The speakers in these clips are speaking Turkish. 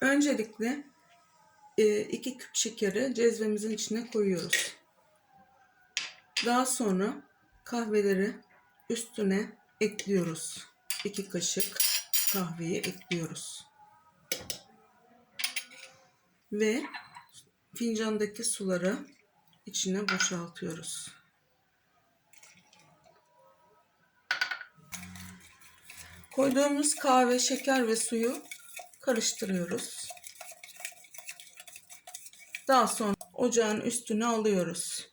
Öncelikle 2 küp şekeri cezvemizin içine koyuyoruz. Daha sonra kahveleri üstüne ekliyoruz. 2 kaşık kahveyi ekliyoruz. Ve fincandaki suları içine boşaltıyoruz. Koyduğumuz kahve, şeker ve suyu karıştırıyoruz. Daha sonra ocağın üstüne alıyoruz.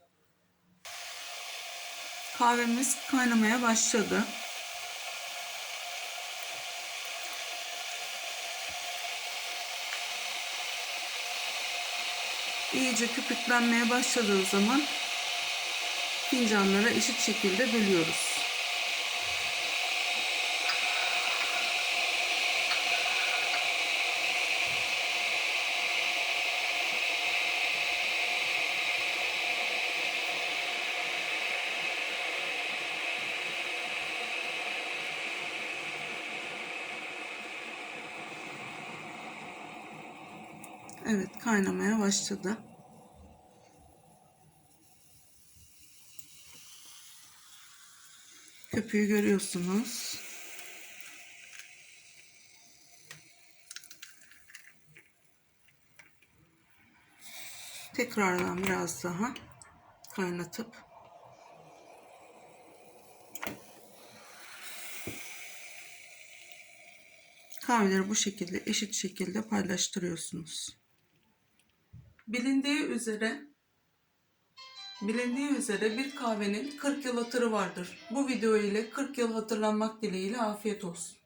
Kahvemiz kaynamaya başladı. İyice köpüklenmeye başladığı zaman fincanlara eşit şekilde bölüyoruz. Evet kaynamaya başladı. Köpüğü görüyorsunuz. Tekrardan biraz daha kaynatıp kahveleri bu şekilde eşit şekilde paylaştırıyorsunuz. Bilindiği üzere Bilindiği üzere bir kahvenin 40 yıl hatırı vardır. Bu video ile 40 yıl hatırlanmak dileğiyle afiyet olsun.